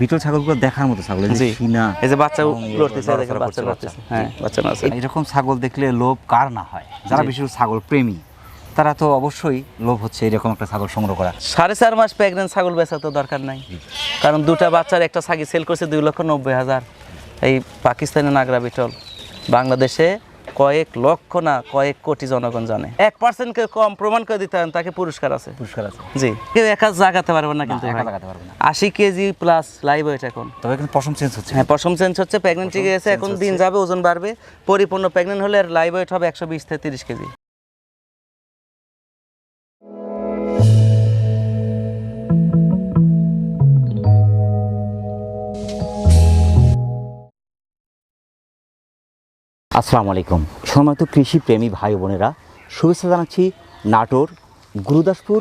Beetle ছাগলগুলো দেখার মতো ছাগল যে জি। সিনা এই যে বাচ্চা এবং লড়তেছে দেখেন বাচ্চা লড়তেছে হ্যাঁ। বাচ্চা আছে এরকম ছাগল দেখলে লোভ কার না হয়? যারা। বিশেষ ছাগল প্রেমী তারা তো অবশ্যই লোভ হচ্ছে এরকম একটা ছাগল সংগ্রহ করা সাড়ে চার মাস প্রেগনেন্ট ছাগল বেচা তো দরকার নাই। কারণ দুটা বাচ্চার একটা ছাগি সেল করছে দুই লক্ষ নব্বই হাজার। এই পাকিস্তানের নাগরা বিটল বাংলাদেশে কয়েক লক্ষ না কয়েক কোটি জনগণ জানে। এক পার্সেন্ট কে কম প্রমাণ করে দিতে হবে, তাকে পুরস্কার আছে। পুরস্কার আছে। জি। কেউ একা জাগাতে পারবে না কিন্তু একা না। আশি কেজি প্লাস লাইভ ওয়েট এখন। তবে এখন পশম চেঞ্জ হচ্ছে। হ্যাঁ পশম চেঞ্জ হচ্ছে প্রেগনেন্ট গেছে এখন দিন যাবে ওজন বাড়বে। পরিপূর্ণ প্রেগনেন্ট হলে আর লাইভ ওয়েট হবে একশো বিশ থেকে তিরিশ কেজি। আসসালামু আলাইকুম। সম্মানিত কৃষি প্রেমী ভাই বোনেরা, শুভেচ্ছা জানাচ্ছি নাটোর, গুরুদাসপুর,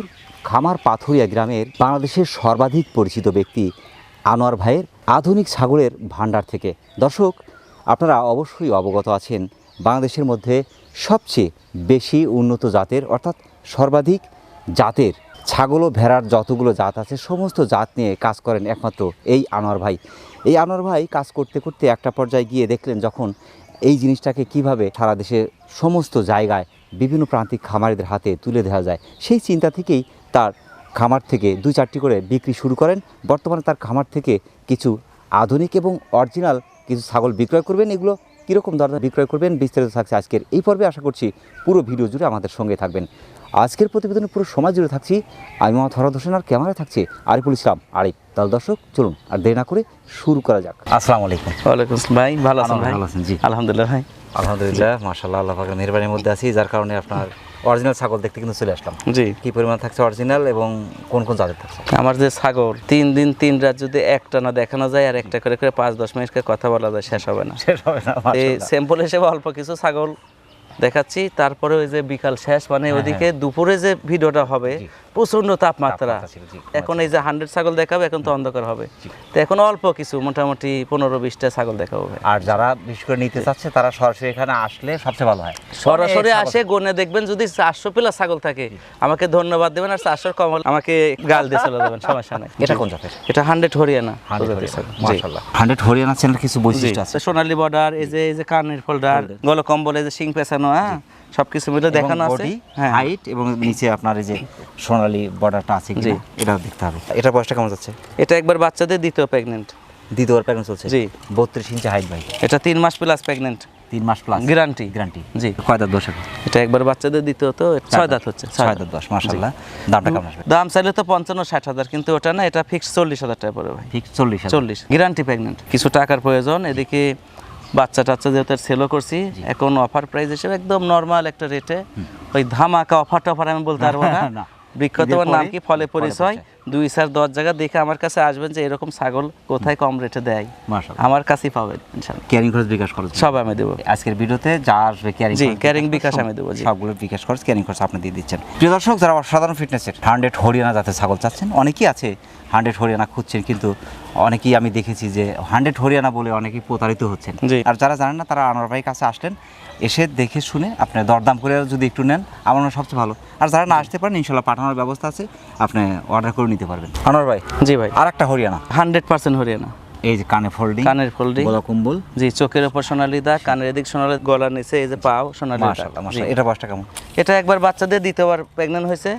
খামার পাথরিয়া গ্রামের বাংলাদেশের সর্বাধিক পরিচিত ব্যক্তি আনোয়ার ভাইয়ের আধুনিক ছাগলের ভান্ডার থেকে। দর্শক, আপনারা অবশ্যই অবগত আছেন, বাংলাদেশের মধ্যে সবচেয়ে বেশি উন্নত জাতের অর্থাৎ সর্বাধিক জাতের ছাগল ও ভেড়ার যতগুলো জাত আছে, সমস্ত জাত নিয়ে কাজ করেন একমাত্র এই আনোয়ার ভাই। এই আনোয়ার ভাই কাজ করতে করতে একটা পর্যায়ে গিয়ে দেখলেন যখন এই জিনিসটাকে কীভাবে সারা দেশের সমস্ত জায়গায় বিভিন্ন প্রান্তিক খামারিদের হাতে তুলে দেওয়া যায়, সেই চিন্তা থেকেই তার খামার থেকে দুই চারটি করে বিক্রি শুরু করেন। বর্তমানে তার খামার থেকে কিছু আধুনিক এবং অরিজিনাল কিছু ছাগল বিক্রয় করবেন। এগুলো কীরকম দরদাম বিক্রয় করবেন বিস্তারিত থাকছে আজকের এই পর্বে। আশা করছি পুরো ভিডিও জুড়ে আমাদের সঙ্গে থাকবেন। আজকের প্রতিবেদনে পুরো সময় জুড়ে থাকছি। আমি মোহাম্মদ হরদ হোসেন আর ক্যামেরায় থাকছে আরিফুল ইসলাম। আরিফ তাহলে দর্শক চলুন আর দেরি না করে শুরু করা যাক। আসসালামু আলাইকুম। ওয়ালাইকুম আসসালাম। ভাই ভালো আছেন ভাই? ভালো আছেন, জি। আলহামদুলিল্লাহ ভাই। আলহামদুলিল্লাহ মাশাল্লাহ আল্লাহ পাকের মেহরবানির মধ্যে আছি। যার কারণে আপনার অরিজিনাল ছাগল দেখতে কিন্তু চলে আসলাম। জি। কি পরিমাণ থাকছে অরিজিনাল এবং কোন কোন জাতের থাকছে? আমার যে ছাগল তিন দিন তিন রাত যদি একটা না দেখানো যায় আর একটা করে করে পাঁচ দশ মিনিট করে কথা বলা যায় শেষ হবে না। শেষ হবে না এই স্যাম্পল হিসেবে অল্প কিছু ছাগল দেখাচ্ছি। তারপরে ওই যে বিকাল শেষ মানে ওদিকে দুপুরে যে ভিডিওটা হবে প্রচণ্ড তাপমাত্রা। এখন এই যে হান্ড্রেড ছাগল দেখাবে এখন তো অন্ধকার হবে। তো এখন অল্প কিছু মোটামুটি পনেরো বিশটা ছাগল দেখাবো আর যারা বিশেষ করে নিতে চাচ্ছে তারা সরাসরি এখানে আসলে সবচেয়ে ভালো হয়। সরাসরি আসে গনে দেখবেন যদি চারশো প্লাস ছাগল থাকে আমাকে ধন্যবাদ দেবেন আর চারশোর কম আমাকে গাল দিয়ে চলে দেবেন সমস্যা নাই। এটা কোন জাতের? এটা hundred Haryana hundred Haryana channel কিছু বৈশিষ্ট্য আছে? সোনালি বর্ডার এই যে এই যে কানের ফোল্ডার গল কম্বল এই যে শিং পেছানো হ্যাঁ? সবকিছু মিলে দেখানো আছে। হ্যাঁ। হাইট এবং নিচে আপনার এই যে সোনালী বর্ডারটা আছে জি। এটা দেখতে হবে। এটা বয়সটা কেমন যাচ্ছে? এটা একবার বাচ্চাদের দ্বিতীয় প্রেগনেন্ট দ্বিতীয়বার প্যাকেজ চলছে? জি। বত্রিশ ইঞ্চি হাইট ভাই। এটা তিন মাস প্লাস প্রেগনেন্ট তিন মাস প্লাস গ্যারান্টি গ্যারান্টি জি। কয় দাঁত দশ এটা একবার বাচ্চাদের দ্বিতীয় তো ছয় দাঁত। হচ্ছে ছয় দাঁত। দশ মাসাল্লাহ দামটা কেমন আসবে? দাম চাইলে তো পঞ্চান্ন ষাট হাজার কিন্তু ওটা না এটা ফিক্স চল্লিশ হাজার টাকা পড়ে ভাই। ঠিক চল্লিশ চল্লিশ। গ্যারান্টি প্রেগনেন্ট কিছু টাকার প্রয়োজন এদিকে বাচ্চা টাচ্চা যেহেতু সেলও করছি এখন অফার প্রাইস হিসেবে একদম নর্মাল একটা রেটে ওই ধামাকা অফার টফার আমি বলতে পারব না। বিখ্যাত নাম কি ফলে পরিচয়। দুই চার দশ জায়গা দেখে আমার কাছে আসবেন যে এরকম ছাগল কোথায় কম রেটে দেয়। আমার কাছেই পাবেন ক্যারিং খরচ বিকাশ খরচ? সব আমি দেবো। আজকের ভিডিওতে যা আসবে ক্যারিং জি, carrying বিকাশ আমি দেবো, সবগুলো বিকাশ খরচ ক্যারিং খরচ আপনি দিয়ে দিচ্ছেন। প্রিয় দর্শক যারা অসাধারণ ফিটনেসের হান্ড্রেড হরিয়ানা জাতের ছাগল চাচ্ছেন অনেকেই আছে হান্ড্রেড হরিয়ানা খুঁজছেন কিন্তু অনেকেই আমি দেখেছি যে হান্ড্রেড হরিয়ানা বলে অনেকেই প্রতারিত হচ্ছেন। আর যারা জানেন না তারা আনোয়ার ভাইয়ের কাছে আসলেন এসে দেখে শুনে আপনি দরদাম করে যদি একটু নেন আমার সবচেয়ে ভালো। আর যারা না আসতে পারেন ইনশাল্লাহ পাঠানোর ব্যবস্থা আছে আপনি অর্ডার করে নিতে পারবেন। আনোয়ার ভাই? জি ভাই। আর একটা হরিয়ানা? Hundred percent Haryana. এই যে কানে ফোল্ডিং কানের ফোল্ডিং। গলা কম্বল। জি চোখের ওপর সোনালি দাগ কানের এদিক সোনালি গলার নিচে এই যে পাও সোনালি। মাশাআল্লাহ মাশাআল্লাহ। এটা বয়সটা কেমন? এটা একবার বাচ্চাদের দ্বিতীয়বার প্রেগনেন্ট হয়েছে।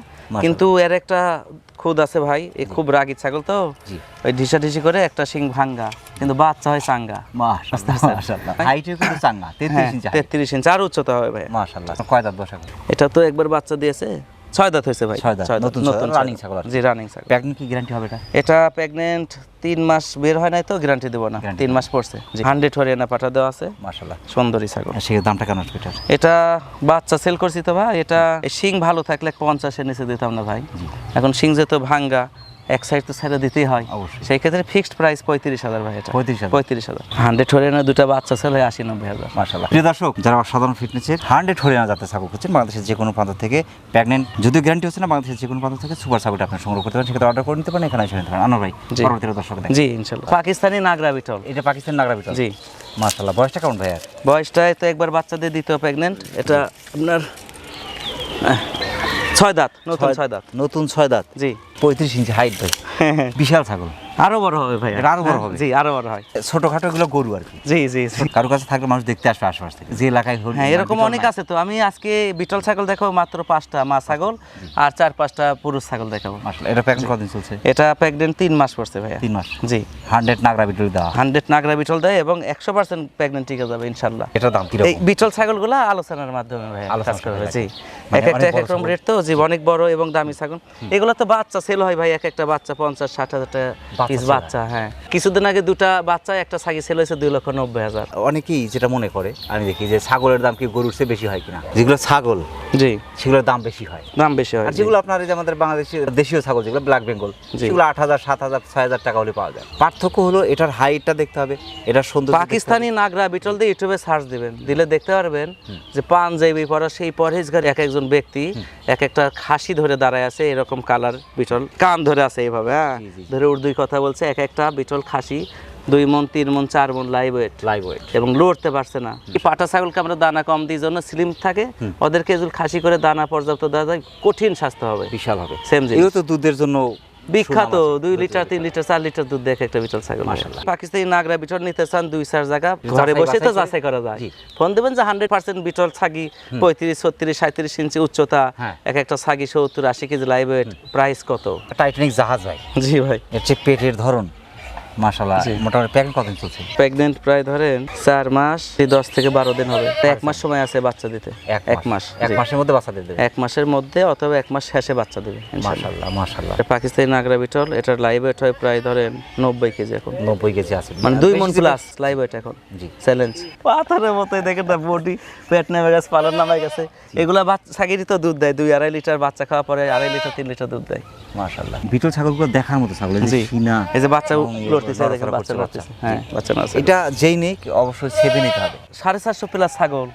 কিন্তু এর একটা খুদ আছে ভাই এই খুব রাগি ছাগল তো। জি। ওই ঢিসা ঢিসি করে একটা শিং ভাঙ্গা কিন্তু বাচ্চা হয় চাঙ্গা। মাশাআল্লাহ হাইটে কিন্তু চাঙ্গা 33 হ্যাঁ ইঞ্চি হাইট। তেত্রিশ ইঞ্চ আর উচ্চতা হবে ভাই। মাশাআল্লাহ কয় দাঁত বসে এটা তো একবার বাচ্চা দিয়েছে। ছয় দাঁত হয়েছে ভাই ছয় দাঁত, নতুন দাঁত। ছাগল। জি রানিং ছাগল। প্রেগনেন্ট কি গ্যারান্টি হবে এটা? এটা প্রেগনেন্ট তিন মাস বের হয় নাই তো গ্যারান্টি দেবো না। তিন মাস পড়ছে। হান্ড্রেড হরিয়ানা পাঠা দেওয়া আছে। মাসাল্লাহ সুন্দরী ছাগল। সে দামটা কেন এটার? এটা বাচ্চা সেল করছি তো ভাই এটা শিং ভালো থাকলে পঞ্চাশের নিচে দিতাম না ভাই। এখন শিং যেহেতু ভাঙ্গা এক সাইড তো ছেড়ে দিতেই হয়। অবশ্যই। সেই ক্ষেত্রে ফিক্সড প্রাইস পঁয়ত্রিশ হাজার ভাই এটা। 35,000 পঁয়ত্রিশ হাজার। হান্ড্রেড হরিয়ানা দুটা বাচ্চা ছেলে আশি নব্বই হাজার। মাশাআল্লাহ। প্রিয় দর্শক যারা অসাধারণ ফিটনেসের হান্ড্রেড হরিয়ানা জাতের ছাগল খুঁজছেন বাংলাদেশের যে কোনো প্রান্ত থেকে প্রেগনেন্ট যদিও গ্যারান্টি হচ্ছে না বাংলাদেশের যে কোনো প্রান্ত থেকে সুপার ছাগলটা আপনি সংগ্রহ করতে পারেন সেক্ষেত্রে অর্ডার করে নিতে পারেন এখানে এসে নিতে পারেন। আনোয়ার ভাই জি। পরবর্তীতে দর্শক জি ইনশাল্লাহ পাকিস্তানি নাগরা বিটল। এটা পাকিস্তান নাগরা ভিতর জি। মাশাআল্লাহ। বয়সটা কেমন ভাই আর বয়সটায় তো একবার বাচ্চাদের দ্বিতীয় প্রেগনেন্ট এটা আপনার ছয় দাঁত নতুন ছয় দাঁত। নতুন ছয় দাঁত। জি। পঁয়ত্রিশ ইঞ্চি হাইট ভাই। বিশাল ছাগল। আরও বড় হবে ভাই আরও বড় হবে? জি আরও বড় হয়। ছোটখাটো এগুলো গরু আর কি। জি জি। কারও কাছে থাকলে মানুষ দেখতে আসবে আশেপাশ থেকে। যে এলাকায় হল হ্যাঁ এরকম অনেক আছে তো। আমি আজকে বিটল ছাগল দেখাবো মাত্র পাঁচটা মা ছাগল আর চার পাঁচটা পুরুষ ছাগল দেখাবো। এটা প্যাকেট কতদিন চলছে? এটা তিন মাস পড়ছে ভাইয়া। তিন মাস? জি। হান্ড্রেড নাগরা বিটুরি দেওয়া। হান্ড্রেড নাগরা বিটল দেয় এবং একশো পার্সেন্ট টিকে যাবে ইনশাল্লাহ এটার দাম এই বিটল ছাগলগুলো আলোচনার মাধ্যমে ভাই আলোচনা কাজ করা জি। মানে এক একটা এক রকম রেট তো জি। অনেক বড় এবং দামি ছাগল। এগুলো তো বাচ্চা সেল হয় ভাই এক একটা বাচ্চা পঞ্চাশ ষাট হাজার টাকা। পিস বাচ্চা হ্যাঁ। কিছুদিন আগে দুটা বাচ্চা একটা ছাগি সেল হয়েছে দুই লক্ষ নব্বই হাজার। অনেকেই যেটা মনে করে আমি দেখি যে ছাগলের দাম কি গরুর চেয়ে বেশি হয় কিনা? যেগুলো ছাগল জি। সেগুলোর দাম বেশি হয়। দাম বেশি হয় আর যেগুলো আপনার যে আমাদের বাংলাদেশের দেশীয় ছাগল যেগুলো ব্ল্যাক বেঙ্গল জি। সেগুলো আট হাজার সাত হাজার ছয় হাজার টাকা হলে পাওয়া যায়। পার্থক্য হলো এটার হাইটটা দেখতে হবে এটার দেখতে হবে। পাকিস্তানি নাগরা বিটল দিয়ে ইউটিউবে সার্চ দিবেন দিলে দেখতে পারবেন যে পাঞ্জাবি পরা সেই পরহেজগার এক একজন ব্যক্তি এক একটা খাসি ধরে দাঁড়ায় আছে এরকম কালার বিটল কান ধরে আছে এইভাবে হ্যাঁ। ধরে উর্দুই কথা বলছে এক একটা বিটল খাসি দুই মন তিন মন চার মন লাইভ ওয়েট লাইভ ওয়েট এবং লড়তে পারছে না। এই পাটা ছাগলকে আমরা দানা কম দিই জন্য স্লিম থাকে। ওদেরকে যদি খাসি করে দানা পর্যাপ্ত দেওয়া যায় কঠিন স্বাস্থ্য হবে। বিশাল হবে। সেম যে এগুলো তো দুধের জন্য বিখ্যাত দুই লিটার তিন লিটার। চার লিটার দুধ দেখে একটা বিটল ছাগল। পাকিস্তানি নাগরা বিটল নিতে চান দুই চার জায়গা ঘরে বসে তো যাচাই করা যায়। ফোন দেবেন যে হান্ড্রেড পার্সেন্ট বিটল ছাগি পঁয়ত্রিশ ছত্রিশ সাঁত্রিশ ইঞ্চি উচ্চতা হ্যাঁ। এক একটা ছাগি সত্তর আশি কেজি লাইভ ওয়েট প্রাইস কত? টাইটানিক জাহাজ ভাই। জি ভাই। এর চেয়ে পেটের ধরন। মাশাল্লাহ মোটামুটি প্যাকেট কতদিন চলছে? প্রেগনেন্ট প্রায় ধরেন চার মাস দশ থেকে বারো দিন হবে। তো এক মাস সময় আছে বাচ্চা দিতে। এক মাস। এক মাসের মধ্যে বাচ্চা দেবে? এক মাসের মধ্যে অথবা এক মাস শেষে বাচ্চা দেবে। মাশাল্লাহ মাশাল্লাহ পাকিস্তানি নাগরা বিটল এটার লাইভ ওয়েট হয় প্রায় ধরেন নব্বই কেজি এখন। নব্বই কেজি আছে। মানে দুই মন প্লাস লাইভ ওয়েট এখন। জি। চ্যালেঞ্জ পাথরের মতো দেখেন না বডি পেট নেমে গেছে পালন নামে গেছে। এগুলা বাচ্চা ছাগিরই তো দুধ দেয় দুই আড়াই লিটার বাচ্চা খাওয়া পরে আড়াই লিটার তিন লিটার দুধ দেয়। মাশাল্লাহ বিটল ছাগলগুলো দেখার মতো ছাগল জি। এই যে বাচ্চা দেখেন বাচ্চা হ্যাঁ বাচ্চা নাচছে এটা যেই নেক অবশ্যই সেভে নিতে হবে। সাড়ে চারশো প্লাস ছাগল।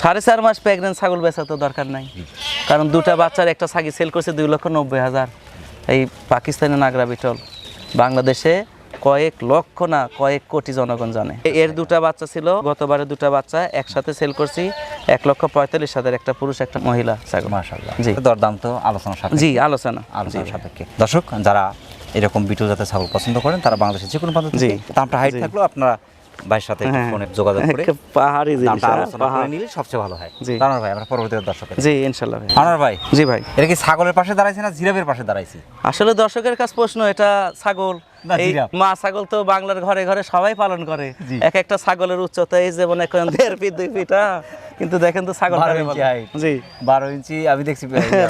সাড়ে চার মাস প্রেগনেন্ট ছাগল বেচা তো দরকার নাই। কারণ দুটা বাচ্চার একটা ছাগি সেল করছে দুই লক্ষ নব্বই হাজার। এই পাকিস্তানি নাগরা বিটল। বাংলাদেশে কয়েক লক্ষ না কয়েক কোটি জনগণ জানে। এর দুটা বাচ্চা ছিল গতবারে দুটা বাচ্চা একসাথে সেল করছি এক লক্ষ পঁয়তাল্লিশ হাজার একটা পুরুষ একটা মহিলা জি। দরদাম তো আলোচনা জি আলোচনা। আলোচনা সাপেক্ষে। দর্শক যারা এরকম বিটল জাতের ছাগল পছন্দ করেন তারা বাংলাদেশে যে কোনো প্রান্ত। থেকে দামটা হাইট। থাকলেও আপনারা ভাইয়ের সাথে একটু হ্যাঁ। ফোনে যোগাযোগ করে পাহাড়ি জিনিস হ্যাঁ, পাহাড় নিলে সবচেয়ে ভালো হয় জি। জানার ভাই আমরা পরবর্তী দর্শক জি ইনশাল্লাহ ভাই আনার ভাই জি ভাই এটা কি ছাগলের পাশে দাঁড়াইছে না জিরাফের পাশে দাঁড়াইছে আসলে দর্শকের কাছে প্রশ্ন এটা ছাগল এই মা ছাগল তো বাংলার ঘরে ঘরে সবাই পালন করে। এক একটা ছাগলের উচ্চতা এই দেড় ফিট দুই ফিট হ্যাঁ। কিন্তু দেখেন তো ছাগল বারো ইঞ্চি। জি। বারো ইঞ্চি আমি দেখছি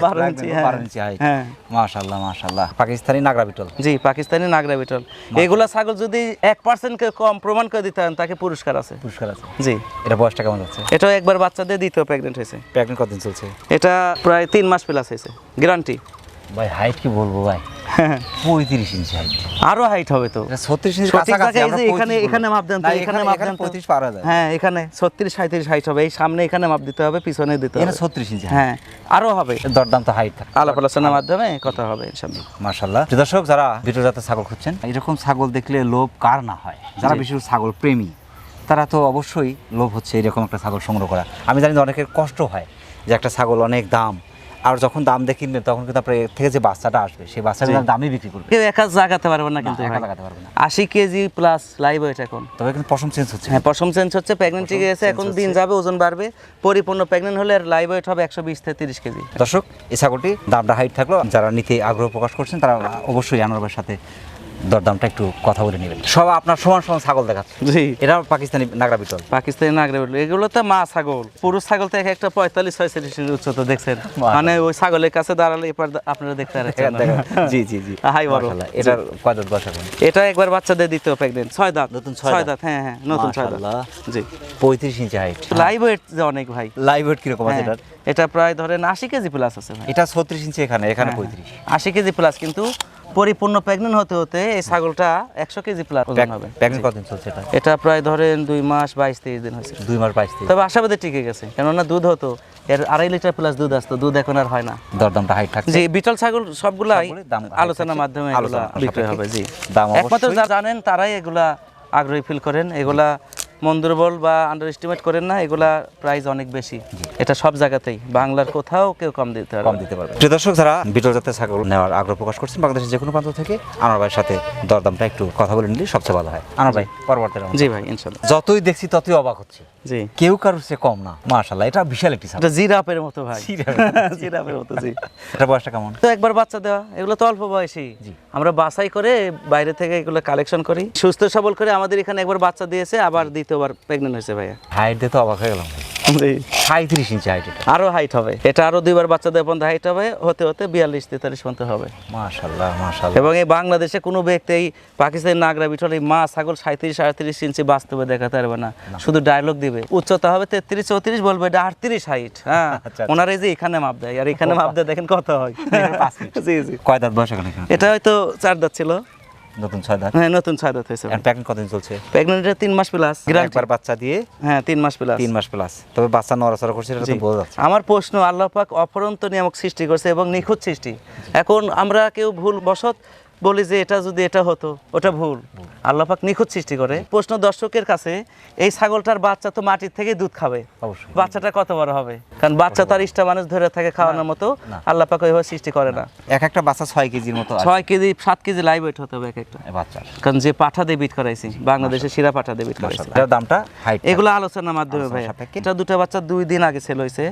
বারো ইঞ্চি, হ্যাঁ। বারো ইঞ্চি হ্যাঁ। মাশাল্লাহ মাশাল্লাহ পাকিস্তানি নাগরা বিটল। জি পাকিস্তানি নাগরা বিটল। এগুলা ছাগল যদি এক পার্সেন্ট কম প্রমাণ করে দিতে তাকে পুরস্কার আছে। পুরস্কার আছে। জি। এটা বয়সটা কেমন যাচ্ছে? এটাও একবার বাচ্চা দিয়ে দ্বিতীয় প্রেগনেন্ট হয়েছে। প্রেগনেন্ট কতদিন চলছে? এটা প্রায় তিন মাস প্লাস হয়েছে। গ্যারান্টি ভাই হাইট কি বলব ভাই? পঁয়ত্রিশ ইঞ্চি হাইট আরও হাইট হবে তো। ছত্রিশ ইঞ্চি সঠিক কাছাকাছি জায়গায় এই আমরা যে এখানে এখানে মাপ দেন এখানে মাপ দেন পঁয়ত্রিশ পারা যায় হ্যাঁ এখানে ছত্রিশ সাঁত্রিশ হাইট হবে। এই সামনে এখানে মাপ দিতে হবে পিছনে দিতে হবে। ছত্রিশ ইঞ্চি হ্যাঁ আরও হবে। দরদাম তো হাইট থাকে আলাপ আলোচনার মাধ্যমে কথা হবে দর্শক যারা ছাগল খুঁজছেন এরকম ছাগল দেখলে লোভ কার না হয়? যারা। বিশেষ ছাগল প্রেমী তারা তো অবশ্যই লোভ হচ্ছে এরকম একটা ছাগল সংগ্রহ করা। আমি জানি অনেকের কষ্ট হয় যে একটা ছাগল অনেক দাম আর যখন দাম দিয়ে কিনবেন তখন কিন্তু আপনার থেকে যে বাচ্চাটা আসবে সেই বাচ্চাটা। দামই বিক্রি করবে। কেউ একা জাগাতে পারবে না কিন্তু একা লাগাতে পারবে না। আশি কেজি প্লাস লাইভ হয়েছে এখন। তবে কিন্তু পশম চেঞ্জ হচ্ছে। হ্যাঁ পশম চেঞ্জ হচ্ছে প্রেগনেন্সি গেছে এখন দিন যাবে ওজন বাড়বে। পরিপূর্ণ প্রেগনেন্ট হলে আর লাইভ ওয়েট হবে একশো বিশ থেকে তিরিশ কেজি। দর্শক এই ছাগলটি দামটা হাইট থাকল। যারা নিতে আগ্রহ প্রকাশ করছেন তারা অবশ্যই আনোয়ারের সাথে দরদামটা একটু কথা বলে নেবেন। সব আপনার সমান সমান ছাগল দেখাচ্ছে। জি। এটা পাকিস্তানি নাগরা বিটল। পাকিস্তানি নাগরে বলল এগুলো তো মা ছাগল। পুরুষ ছাগল তো এক একটা পঁয়তাল্লিশ ছয়চল্লিশ ইঞ্চি উচ্চতা দেখছেন। মানে ওই ছাগলের কাছে দাঁড়ালে এবার আপনারা দেখতে পাচ্ছেন জি জি জি। হাই বড়। এটার কয় দাঁত বয়স এখন এটা একবার বাচ্চাদের দিতেও প্রেগনেন্ট ছয় দাঁত। নতুন ছয় দাঁত? দাঁত হ্যাঁ হ্যাঁ নতুন ছয় দাঁত। জি। পঁয়ত্রিশ ইঞ্চি হাইট লাইভ ওয়েট অনেক ভাই। লাইভ ওয়েট কীরকম আছে হ্যাঁ, এটার? এটা প্রায় ধরেন আশি কেজি প্লাস আছে ভাই। এটা ছত্রিশ ইঞ্চি এখানে এখানে হ্যাঁ, পঁয়ত্রিশ। আশি কেজি প্লাস কিন্তু পরিপূর্ণ প্রেগনেন্ট হতে হতে এই ছাগলটা একশো কেজি প্লাস ওজন হবে। প্যাকেট কতদিন চলছে এটা? এটা প্রায় ধরেন দুই মাস বাইশ তেইশ দিন হয়েছে। দুই মাস বাইশ থেকে তবে আশাবাদে টিকে গেছে কেননা দুধ হতো এর আড়াই লিটার প্লাস দুধ আসতো দুধ এখন আর হয় না। দরদামটা হাইট থাকছে। যে বিটল ছাগল সবগুলাই আলোচনার মাধ্যমে এগুলা আলোচনা বিক্রি হবে জি। দাম একমাত্র যারা জানেন তারাই এগুলা আগ্রহী ফিল করেন। এগুলা মন দুর্বল বা আন্ডার এস্টিমেট করেন না এগুলা প্রাইস অনেক বেশি। এটা সব জায়গাতেই। বাংলার কোথাও কেউ কম দিতে পারবে কম দিতে পারবে। প্রিয় দর্শক যারা বিটল জাতের ছাগল নেওয়ার আগ্রহ প্রকাশ করছেন বাংলাদেশের যে কোনো প্রান্ত থেকে আনার ভাইয়ের সাথে দরদামটা একটু কথা বলে নিলে সবচেয়ে ভালো হয়। আনার ভাই পরবর্তী জি ভাই ইনশাল্লাহ যতই দেখছি ততই অবাক হচ্ছে। জি। কেউ কারোর চেয়ে কম না মাশাল্লাহ এটা বিশাল একটি ছাগল। এটা জিরাপের মতো ভাই। জিরাপের মতো জি। এটা বয়সটা কেমন? তো একবার বাচ্চা দেওয়া এগুলো তো অল্প বয়সী। আমরা বাছাই করে বাইরে থেকে এগুলো কালেকশন করি। সুস্থ সবল করে আমাদের এখানে একবার বাচ্চা দিয়েছে আবার দ্বিতীয়বার প্রেগনেন্ট হয়েছে ভাইয়া। হাইট দিয়ে তো অবাক হয়ে গেলাম সাঁত্রিশ ইঞ্চি হাইট এটা। আরও হাইট হবে। এটা আরও দুইবার পর্যন্ত হাইট হবে হতে হতে বিয়াল্লিশ তেতাল্লিশ পর্যন্ত হবে। মাশাল্লাহ মাশাল্লাহ এবং এই বাংলাদেশে কোনো ব্যক্তি এই পাকিস্তানি নাগরা এই মা ছাগল সাঁত্রিশ আটত্রিশ ইঞ্চি বাস্তবে দেখাতে পারবে না। শুধু ডায়লগ দিবে। উচ্চতা হবে তেত্রিশ চৌত্রিশ বলবে এটা আটত্রিশ হাইট হ্যাঁ। আচ্ছা। ওনার এই যে এখানে মাপ দেয় আর এখানে মাপ দেয় দেখেন কত হয়। জি জি। কয় দাঁত এখানে? এটা হয়তো চার দাঁত ছিল। নতুন ছয় দাঁত। হ্যাঁ নতুন ছয় দাঁত হয়েছে। প্যাকিং কতদিন চলছে? প্রেগনেন্টটা তিন মাস প্লাস একবার বাচ্চা দিয়ে হ্যাঁ তিন মাস প্লাস তিন মাস প্লাস তবে বাচ্চা নড়াচড়া করছে এটা তো বোঝা যাচ্ছে। আমার প্রশ্ন আল্লাহ পাক অপরন্ত নিয়ামক সৃষ্টি করছে এবং নিখুঁত সৃষ্টি। এখন আমরা কেউ ভুল বসত বলি যে এটা যদি এটা হতো ওটা ভুল। আল্লাহ পাক নিখুঁত সৃষ্টি করে। প্রশ্ন দর্শকের কাছে এই ছাগলটার বাচ্চা তো মাটির থেকে দুধ খাবে। বাচ্চাটা কত বড় হবে? কারণ বাচ্চা তার ইষ্টা মানুষ ধরে থাকে খাওয়ানোর মতো আল্লাহ পাক ওইভাবে সৃষ্টি করে না। এক একটা বাচ্চা ছয় কেজির মতো ছয় কেজি সাত কেজি লাইভ ওয়েট হতে হবে এক একটা। এই বাচ্চার কারণ যে পাঠা দিয়ে বিট করাইছি বাংলাদেশের শিরা পাঠা দিয়ে বিট করাইছি। দামটা এগুলো আলোচনার মাধ্যমে ভাই এটা দুটো বাচ্চা দুই দিন আগে সেল হয়েছে।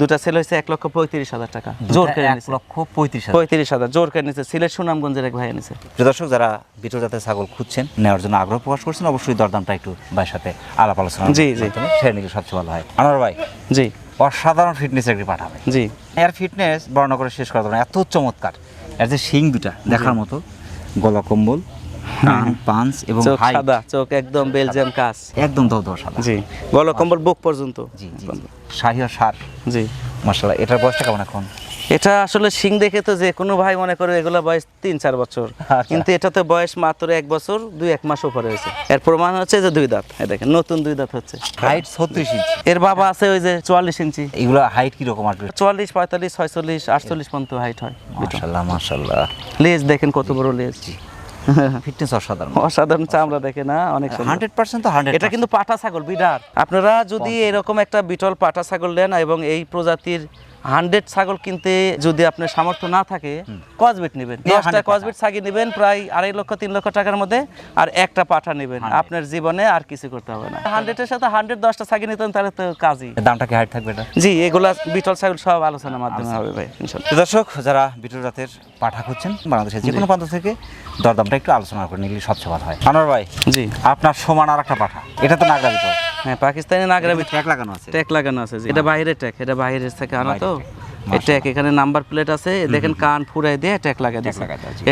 দুটা সেল হয়েছে এক লক্ষ পঁয়ত্রিশ হাজার টাকা। জোর করে এক লক্ষ পঁয়ত্রিশ হাজার। পঁয়ত্রিশ হাজার জোর করে নিছে। সিলেট সুনামগঞ্জের এক ভাই প্রিয় দর্শক যারা বিটল জাতের ছাগল খুঁজছেন নেওয়ার জন্য আগ্রহ প্রকাশ করছেন অবশ্যই দরদামটা একটু ভাইয়ের সাথে আলাপ আলোচনা জি, জি। সেরে নিলে সবচেয়ে ভালো হয়। আনোয়ার ভাই জি। অসাধারণ ফিটনেস একটি পাঠাবে জি। এর ফিটনেস বর্ণনা করে শেষ করা যাবে এত চমৎকার। এর যে শিং দুটা দেখার মতো গলা কম্বল পাঞ্চ এবং চোখ সাদা চোখ একদম বেলজিয়াম কাজ। একদম দহ দহ সাদা। জি। গল কম্বল বুক পর্যন্ত। জি জি জি। শাহী আর সার জি। মাসাল্লাহ এটার বয়সটা কেমন এখন? এটা আসলে সিং দেখে তো যে কোনো ভাই মনে করে এগুলো বয়স তিন চার বছর। আচ্ছা। কিন্তু এটা তো বয়স মাত্র এক বছর দুই এক মাস উপরে হয়েছে। এর প্রমাণ হচ্ছে যে দুই দাঁত। দেখেন নতুন দুই দাঁত হচ্ছে। হাইট ছত্রিশ ইঞ্চি। এর বাবা আছে ওই যে চুয়াল্লিশ ইঞ্চি। এগুলো হাইট কীরকম আসবে? চুয়াল্লিশ পঁয়তাল্লিশ ছয়চল্লিশ আটচল্লিশ পর্যন্ত হাইট হয়। মাসাল্লাহ মাসাল্লাহ লেজ দেখেন কত বড় লেজ। ফিটনেস অসাধারণ। অসাধারণ চামড়া দেখে না অনেক হান্ড্রেড পার্সেন্ট তো হান্ড্রেড এটা কিন্তু পাটা ছাগল বিডার আপনারা যদি এরকম একটা বিটল পাটা ছাগল নেন এবং এই প্রজাতির হান্ড্রেড ছাগল কিনতে যদি আপনার সামর্থ্য না থাকে কসবিট নেবেন? দশটা 100 কসবিট ছাগি নেবেন প্রায় আড়াই লক্ষ তিন লক্ষ টাকার মধ্যে আর একটা পাঠা নেবেন। আপনার জীবনে আর কিছু করতে হবে না। হান্ড্রেডের সাথে হান্ড্রেড দশটা ছাগি নিতেন তাহলে তো কাজই। দামটা কি হাইট থাকবে এটা? জি এগুলা বিটল ছাগল সব আলোচনার মাধ্যমে হবে ভাই দর্শক যারা বিটুল জাতের পাঠা খুঁজছেন বাংলাদেশের যে কোনো প্রান্ত থেকে দরদামটা একটু আলোচনা করে নিলে সবচেয়ে ভালো হয়। আনোয়ার ভাই জি। আপনার সমান আর একটা পাঠা। এটা তো নাগরা বিটল। হ্যাঁ পাকিস্তানি নাগরা বিট ট্র্যাক লাগানো আছে। ট্যাগ লাগানো আছে। এটা বাইরের ট্যাগ এটা বাইরের থেকে আনা তো। এই ট্যাগ এখানে নাম্বার প্লেট আছে দেখেন কান ফুরাই দিয়ে।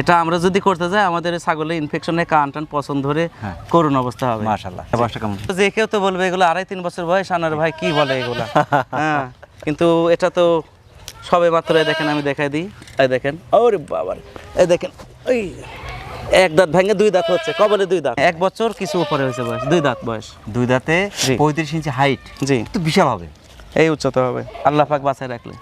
এটা আমরা যদি করতে যাই আমাদের ছাগলের ইনফেকশনে কান টান পছন্দ ধরে হ্যাঁ। করুণ অবস্থা হবে। যে কেউ তো বলবে এগুলো আড়াই তিন বছর বয়স আনার ভাই কি বলে এগুলা? হ্যাঁ কিন্তু এটা তো সবে মাত্র দেখেন আমি দেখাই দিই। এই দেখেন ওরে বাবার। এই দেখেন ওই এক দাঁত ভেঙে দুই দাঁত হচ্ছে কবলে দুই দাঁত। এক বছর কিছু উপরে হয়েছে বয়স দুই দাঁত বয়স। দুই দাঁতে পঁয়ত্রিশ ইঞ্চি হাইট জি। তো বিশাল হবে। এই উচ্চতা হবে। আল্লাহ পাক বাঁচায় রাখলে।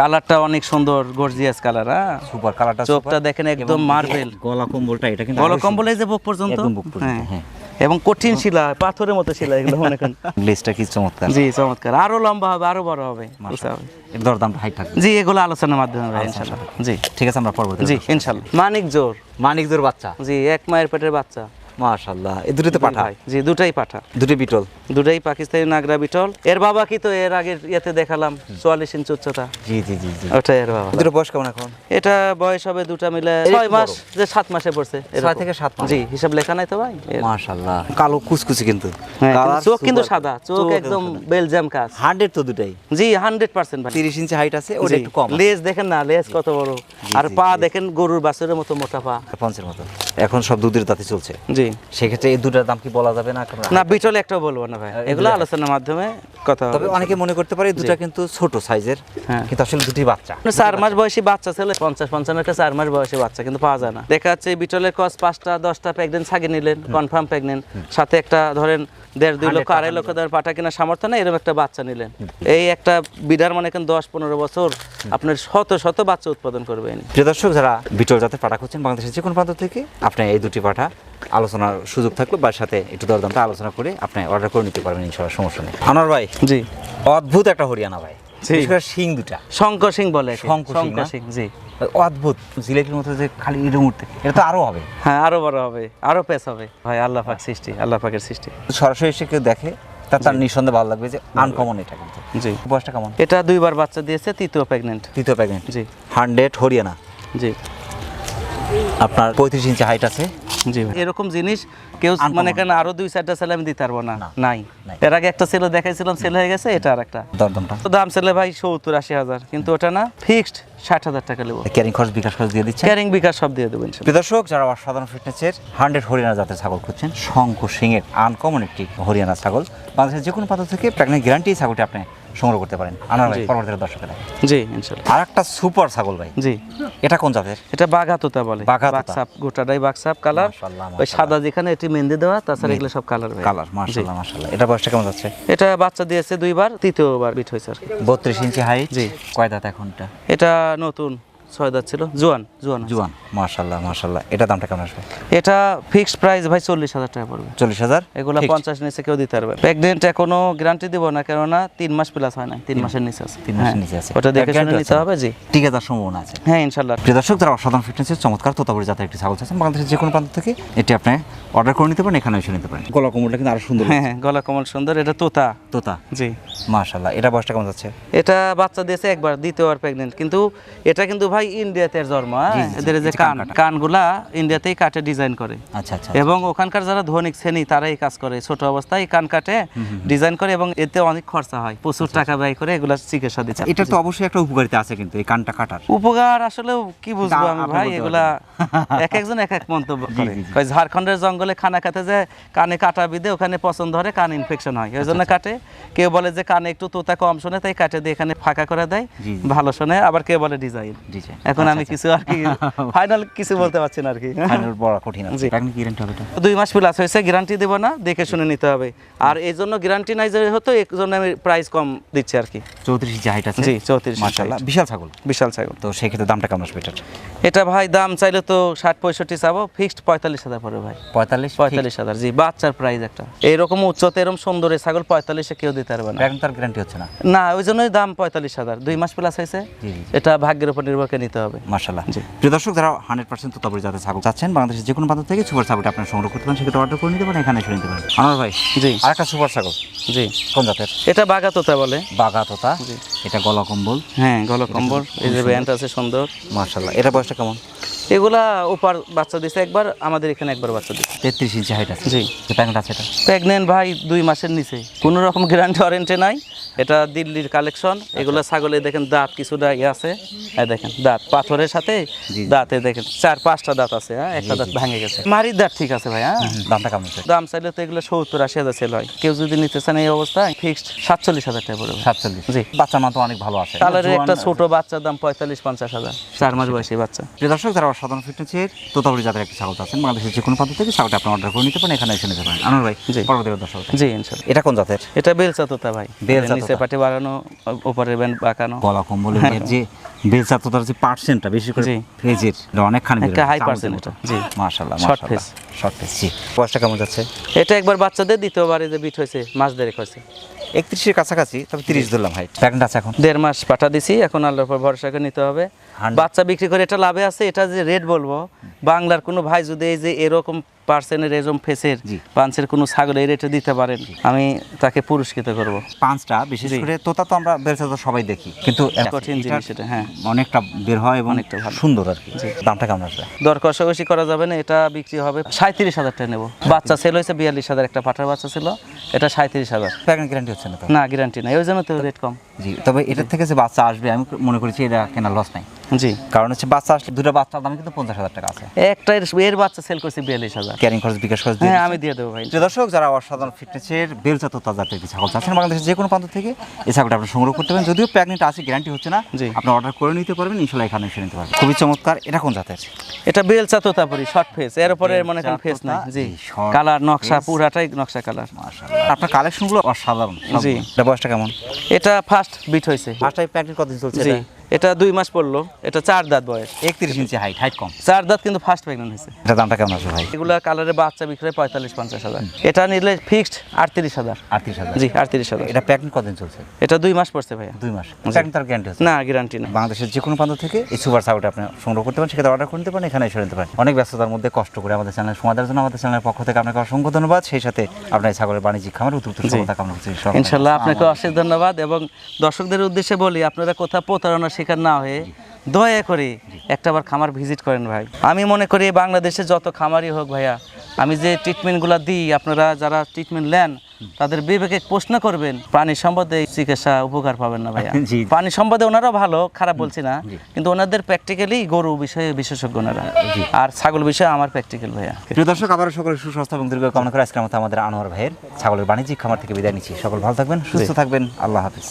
কালারটা অনেক সুন্দর গর্জিয়াস কালার হ্যাঁ? সুপার কালারটা চোখটা দেখেন একদম মার্বেল গলা কম্বলটা এটা কিন্তু গলা কম্বল এই যে বুক পর্যন্ত? হ্যাঁ। হ্যাঁ। এবং কঠিন শিলা পাথরের মতো শিলা এগুলো মনে করেন। লেজটা কি চমৎকার। জি চমৎকার। আরও লম্বা হবে আরও বড় হবে। উঁচা মাশাআল্লাহ। এর দরদামটা হাইট থাকবে। জি এগুলো আলোচনার মাধ্যমে হবে ইনশাল্লাহ জি। ঠিক আছে আমরা পরবর্তী জি ইনশাল্লাহ মানিক জোর। মানিকদের বাচ্চা। জি এক মায়ের পেটের বাচ্চা। মাশাল্লাহ এই দুটোতে পাঠা? জি দুটাই পাঠা। বিটল? দুটাই পাকিস্তানি নাগরা বিটল। এর বাবা কি তো? এর ইয়েতে দেখালাম চুয়াল্লিশ ইঞ্চি উচ্চতা। জি জি জি জি। ওটা এর বাবা। দুটো বয়স কেমন এখন? এটা বয়স হবে দুটা মিলে ছয় মাস যে সাত মাসে পড়ছে ছয় থেকে সাত জি হিসাব লেখা নাই তো ভাই? মাশাল্লাহ কালো কুচকুচি কিন্তু। হ্যাঁ, চোখ কিন্তু সাদা চোখ একদম বেলজিয়াম কাজ হান্ড্রেড তো দুটাই। জি হান্ড্রেড পার্সেন্ট ভাই। তিরিশ ইঞ্চি হাইট আছে ওটা একটু কম লেজ দেখেন না লেজ কত বড়। আর পা দেখেন গরুর বাছুরের মতো মোটা পা। পঞ্চের মতো। এখন সব দুধের দাঁতে চলছে। জি। সেক্ষেত্রে এই দুটার দাম কি বলা যাবে না? না বিটল একটাও বলব না ভাই। এগুলো আলোচনার মাধ্যমে কথা তবে অনেকে মনে করতে পারে দুটা কিন্তু ছোট সাইজের হ্যাঁ। কিন্তু আসলে দুটি বাচ্চা। চার মাস বয়সী বাচ্চা ছেলে পঞ্চাশ পঞ্চান্ন একটা চার মাস বয়সী বাচ্চা কিন্তু পাওয়া যায় না। দেখা যাচ্ছে বিটলের কস পাঁচটা দশটা প্রেগনেন্ট ছাগি নিলেন কনফার্ম প্রেগনেন্ট সাথে একটা ধরেন দেড় দুই লক্ষ আড়াই লক্ষ পাটা কেনার সামর্থ্য নেই এরকম একটা বাচ্চা নিলেন। এই একটা বিডার মানে এখন দশ পনেরো বছর আপনার শত শত বাচ্চা উৎপাদন করবেন প্রিয় দর্শক যারা বিটল জাতের পাঠা খুঁজছেন বাংলাদেশের যে কোনো প্রান্ত থেকে আপনি এই দুটি পাঠা আলোচনার সুযোগ থাকল বা সাথে একটু দরদামটা আলোচনা করে আপনি অর্ডার করে নিতে পারবেন ইনশাল্লাহ সমস্যা নেই। আনোয়ার ভাই জি। অদ্ভুত একটা হরিয়ানা ভাই। শিং দুটা। শঙ্কর সিং বলে শঙ্কর সিং সিং জি। অদ্ভুত জিলেটির মতো যে খালি এরকম উঠতে এটা তো আরও হবে। হ্যাঁ আরও বড় হবে আরও পেস হবে। ভাই আল্লাহ পাক সৃষ্টি আল্লাহ পাকের সৃষ্টি। সরাসরি এসে কেউ দেখে তা তার নিঃসন্দেহে ভালো লাগবে যে আনকমন এটা কিন্তু। জি। বয়সটা কেমন? এটা দুইবার বাচ্চা দিয়েছে তৃতীয় প্রেগনেন্ট তৃতীয় প্রেগনেন্ট জি। হান্ড্রেড হরিয়ানা। জি। আপনার পঁয়ত্রিশ ইঞ্চি হাইট আছে। জি ভাই। এরকম জিনিস কেউ মানে কেন আরও দুই চারটা ছেলে আমি দিতে পারব না। নাই। এর আগে একটা ছেলে দেখাইছিলাম ছেলে হয়ে গেছে এটা আর একটা তো দাম ছেলে ভাই সত্তর আশি হাজার কিন্তু ওটা না ফিক্সড ষাট হাজার টাকা নেব। ক্যারিং খরচ বিকাশ খরচ দিয়ে দিচ্ছে ক্যারিং বিকাশ সব দিয়ে দেবেন দর্শক যারা ফিটনেসের হান্ড্রেড হরিয়ানা জাতের ছাগল খুঁজছেন সিংয়ের আনকমন একটি হরিয়ানা ছাগল বাংলাদেশের যে কোনো পাত্র থেকে প্রেগনেন্ট গ্যারান্টি ছাগলটি আপনি সংগ্রহ করতে পারেন। আনার ভাই পরবর্তীতে পরবর্তী দর্শকেরা জি ইনশাল্লাহ। আর একটা সুপার ছাগল ভাই। জি। এটা কোন জাতের? এটা বাঘাতোতা বলে। বাঘাতোতা। গোটাটাই বাঘসাপ কালার। মাশাআল্লাহ, ওই সাদা যেখানে এটি মেহেন্দি দেওয়া তাছাড়া এগুলো সব কালার ভাই। কালার মাশাআল্লাহ মাশাআল্লাহ এটা বয়সটা কেমন যাচ্ছে? এটা বাচ্চা দিয়েছে দুইবার তৃতীয়বার বিট হয়েছে আর কি। বত্রিশ ইঞ্চি হাইট জি। কয় দাঁত এখনটা এটা নতুন। ছয় দাঁত ছিল। জোয়ান জোয়ান। জুয়ান মার্শাল্লাহ মার্শাল্লাহ এটা দামটা কেমন আসবে? এটা ফিক্সড প্রাইস ভাই চল্লিশ হাজার টাকা পড়বে। চল্লিশ হাজার? এগুলো পঞ্চাশ নিচে কেউ দিতে পারবে প্রেগনেন্ট এখনও গ্যারান্টি দিব না কেননা তিন মাস প্লাস হয় না তিন মাসের নিচে আছে। তিন মাসের হ্যাঁ, নিচে আছে। ওটা দেখে শুনে নিতে হবে জি। ঠিক আছে সম্ভাবনা আছে। হ্যাঁ ইনশাল্লাহ প্রিয় দর্শক যারা অসাধারণ ফিটনেসের চমৎকার তোতাপুরি জাতের একটি ছাগল চাচ্ছেন বাংলাদেশের যে কোনো প্রান্ত থেকে এটি আপনি অর্ডার করে নিতে পারেন এখানে এসে নিতে পারেন। গলা কোমরটা কিন্তু আরও সুন্দর হ্যাঁ হ্যাঁ গলা কমল সুন্দর এটা তোতা। তোতা? জি। মাশাল্লাহ এটা বয়সটা কেমন যাচ্ছে? এটা বাচ্চা দিয়েছে একবার দ্বিতীয়বার প্রেগনেন্ট কিন্তু এটা কিন্তু ভাই ইন্ডিয়াতে জন্ম হ্যাঁ? এদের যে কান কান কানগুলা ইন্ডিয়াতেই কাটে ডিজাইন করে। আচ্ছা আচ্ছা এবং ওখানকার যারা ধনিক শ্রেণি তারাই কাজ করে। ছোট অবস্থায় কান কাটে ডিজাইন করে এবং এতে অনেক খরচা হয়। প্রচুর টাকা ব্যয় করে এগুলা চিকিৎসা দিচ্ছে। এটা তো অবশ্যই একটা উপকারিতা আছে কিন্তু এই কানটা কাটার। উপকার আসলে কি বুঝব আমি ভাই? এগুলা এক একজন এক এক মন্তব্য করে। ঝাড়খণ্ডের জঙ্গলে খানা খেতে যে কানে কাটা বিদে ওখানে পছন্দ ধরে কান ইনফেকশন হয়। এই জন্য আচ্ছা, কাটে। কেউ বলে যে কানে একটু তোতা কম শোনে তাই কাটে দিয়ে এখানে ফাঁকা করে দেয়। ভালো শোনে আবার কেউ বলে ডিজাইন। জি এখন আমি কিছু আর কি ফাইনাল কিছু বলতে পারছি না আর কি। ফাইনাল বড় কঠিন আছে। প্রেগনেন্ট গ্যারান্টি হবে দুই মাস প্লাস হয়েছে গ্যারান্টি দেব না দেখে শুনে নিতে হবে। আর এই জন্য গ্যারান্টি নাই যে হতো এই জন্য আমি প্রাইস কম দিচ্ছি আর কি। চৌত্রিশ হাইট আছে? জি, 34 মাশাআল্লাহ বিশাল ছাগল। বিশাল ছাগল। তো সেই ক্ষেত্রে দামটা কেমন আসবে এটার? এটা ভাই দাম চাইলে তো ষাট পঁয়ষট্টি চাবো ফিক্সড পঁয়তাল্লিশ হাজার পড়বে ভাই। পঁয়তাল্লিশ পঁয়তাল্লিশ হাজার জি বাচ্চার প্রাইস একটা। এরকম উচ্চতে এরকম সুন্দরের ছাগল পঁয়তাল্লিশে কেউ দিতে পারবে না। প্রেগনেন্ট তার গ্যারান্টি হচ্ছে না। না ওই জন্যই দাম পঁয়তাল্লিশ হাজার। দুই মাস প্লাস হয়েছে। এটা ভাগ্যের উপর নির্ভর করে নিতে হবে। মাশাল্লাহ জি। প্রিয় দর্শক যারা হান্ড্রেড পার্সেন্ট তোতাপুরি জাতের ছাগল চাচ্ছেন বাংলাদেশের যে কোনো প্রান্ত থেকে সুপার ছাগলটা আপনার সংগ্রহ করতে পারেন সেক্ষেত্রে অর্ডার করে নিতে পারেন এখানে এসে নিতে পারেন। আমার ভাই জি। আর একটা সুপার ছাগল। জি। কোন জাতের? এটা বাঘা তোতা বলে। বাঘা তোতা এটা গলা কম্বল? হ্যাঁ গলা কম্বল। এই যে ব্যান্ড আছে সুন্দর। মাশাল্লাহ এটা বয়সটা কেমন? এগুলা ওপার বাচ্চা দিছে একবার আমাদের এখানে একবার বাচ্চা দিছে। তেত্রিশ ইঞ্চি হাইট আছে। জি। প্যাকেট আছে এটা? প্রেগনেন্ট ভাই দুই মাসের নিচে। কোনো রকম গ্যারান্টি ওয়ারেন্টি নাই। এটা দিল্লির কালেকশন এগুলো ছাগলে দেখেন দাঁত কিছুটা ইয়ে আছে। এই দেখেন দাঁত পাথরের সাথে। দাঁতে দেখেন চার পাঁচটা দাঁত আছে হ্যাঁ? একটা দাঁত ভেঙে গেছে। মারির দাঁত ঠিক আছে ভাই হ্যাঁ? দামটা কেমন দাম চাইলে তো এগুলো সত্তর আশি হাজার সেল হয়। কেউ যদি নিতে চান এই অবস্থায় ফিক্সড সাতচল্লিশ হাজার টাকা পড়বে। সাতচল্লিশ। জি। বাচ্চা মা তো অনেক ভালো আছে। কালারের একটা ছোট বাচ্চার দাম পঁয়তাল্লিশ পঞ্চাশ হাজার। চার মাস বয়সী বাচ্চা। দর্শক যারা সাধারণ ফিটনেসের তোতাপুরি জাতের একটি ছাগল আছেন বাংলাদেশের যে কোনো প্রান্ত থেকে ছাগলটা আপনি অর্ডার করে নিতে পারেন এখানে এসে নিতে পারেন। আনোয়ার ভাই জি। পরবর্তী দর্শক। জি ইনশাল্লাহ। এটা কোন জাতের? এটা বেলচা তোতা ভাই। বেলচা নিচে। পাটি বাড়ানো উপরের ব্যান্ড বাঁকানো। গলা কম্বলের এর যে বেলচা তোতার যে পার্সেন্টটা বেশি করে ফেজের এটা অনেকখানি একটা high percent এটা, জি। মাশাআল্লাহ মাশাআল্লাহ। face। শর্ট ফেস জি। বয়সটা কেমন যাচ্ছে? এটা একবার বাচ্চাদের দ্বিতীয়বারে যে বিট হয়েছে মাস দেড়েক হয়েছে। একত্রিশের কাছাকাছি তবে তিরিশ ধরলাম হাইট প্যাকেট আছে এখন? দেড় মাস পাঠা দিছি এখন আল্লাহর উপর ভরসা করে নিতে হবে। বাচ্চা বিক্রি করে এটা লাভে আছে এটা যে রেট বলব বাংলার কোনো ভাই যদি এই যে এরকম পার্সেন্টের এরকম ফেসের জি। পাঁচের কোনো ছাগল এই রেটে দিতে পারেন আমি তাকে পুরস্কৃত করব। পাঁচটা বিশেষ। করে তোতা তো আমরা বেলচা তো সবাই দেখি। কিন্তু কঠিন জিনিস এটা, হ্যাঁ। অনেকটা বের হয় এবং অনেকটা ভালো। সুন্দর আর কি। দামটা কেমন আসবে? দর কষাকষি করা যাবে না এটা বিক্রি হবে সাঁত্রিশ হাজার টাকা নেব। বাচ্চা সেল হয়েছে বিয়াল্লিশ হাজার একটা পাঠার বাচ্চা ছিল এটা সাঁত্রিশ হাজার। গ্যারান্টি হচ্ছে না না গ্যারান্টি নাই ওই জন্য তো রেট কম। জি তবে এটার থেকে যে বাচ্চা আসবে আমি মনে করেছি এটা কেনার লস নাই। জি। কারণ হচ্ছে বাচ্চা আসলে দুটো বাচ্চার দাম কিন্তু পঞ্চাশ হাজার টাকা আছে। একটা এর বাচ্চা সেল করছে বিয়াল্লিশ হাজার। ক্যারিং খরচ বিকাশ খরচ হ্যাঁ আমি দিয়ে দেবো ভাই। দর্শক যারা অসাধারণ ফিটনেসের বেলচা তো তাজার একটি ছাগল চাচ্ছেন বাংলাদেশের যে কোনো প্রান্ত থেকে এই ছাগলটা আপনি সংগ্রহ করতে পারেন। যদিও প্রেগনেন্ট আছে গ্যারান্টি হচ্ছে না জি। আপনি অর্ডার করে নিতে পারবেন ইনশাল্লাহ এখানে এসে নিতে পারবেন। খুবই চমৎকার। এটা কোন জাতের? এটা বেলচা তোতাপুরি শর্ট ফেস এর উপরে মনে করেন ফেস না জি। কালার নকশা। পুরাটাই নকশা কালার মাশাআল্লাহ। আপনার কালেকশনগুলো অসাধারণ। জি। এটা বয়সটা কেমন? এটা ফার্স্ট বিট হয়েছে ফার্স্ট প্যাকেট কত কতদিন চলছে জি। এটা? দুই মাস পড়ল এটা চার দাঁত বয়স। একত্রিশ ইঞ্চি হাইট হাইট কম। চার দাঁত কিন্তু ফার্স্ট প্রেগনেন্ট হয়েছে। এটা দামটা কেমন আছে ভাই? এগুলো কালারে বাচ্চা বিক্রি হয় পঁয়তাল্লিশ পঞ্চাশ হাজার। এটা নিলে ফিক্সড আটত্রিশ হাজার। আটত্রিশ হাজার। জি আটত্রিশ হাজার। এটা প্যাকিং কদিন চলছে? এটা দুই মাস পড়ছে ভাইয়া। দুই মাস। প্যাকিং তার গ্যারান্টি না। গ্যারান্টি না বাংলাদেশের যে কোনো প্রান্ত থেকে এই সুপার ছাগলটা আপনি সংগ্রহ করতে পারেন সেক্ষেত্রে অর্ডার করে নিতে পারেন এখানে এসে নিতে পারেন। অনেক ব্যস্ততার মধ্যে কষ্ট করে আমাদের চ্যানেল সময় দেওয়ার জন্য আমাদের চ্যানেলের পক্ষ থেকে আপনাকে অসংখ্য ধন্যবাদ। সেই সাথে আপনার ছাগলের বাণিজ্যিক খামার উত্তর সফলতা কামনা করছি। ইনশাল্লাহ আপনাকে অশেষ ধন্যবাদ এবং দর্শকদের উদ্দেশ্যে বলি আপনারা কোথাও প্রতারণার শিকার না হয়ে দয়া করে একটাবার খামার ভিজিট করেন ভাই। আমি মনে করি বাংলাদেশে যত খামারই হোক ভাইয়া আমি যে ট্রিটমেন্টগুলো দিই আপনারা যারা ট্রিটমেন্ট নেন তাদের বিবেকে প্রশ্ন করবেন প্রাণী এই চিকিৎসা উপকার পাবেন না ভাইয়া। প্রাণী সম্বন্ধে ওনারাও ভালো খারাপ বলছি না কিন্তু ওনাদের প্র্যাকটিক্যালি গরু বিষয়ে বিশেষজ্ঞ ওনারা আর ছাগল বিষয়ে আমার প্র্যাকটিক্যাল ভাইয়া। প্রিয় দর্শক আবারও সকলের সুস্বাস্থ্য এবং দীর্ঘ কামনা করে আজকের মতো আমাদের আনোয়ার ভাইয়ের ছাগলের বাণিজ্যিক খামার থেকে বিদায় নিচ্ছি। সকল ভালো থাকবেন সুস্থ থাকবেন আল্লাহ হাফিজ।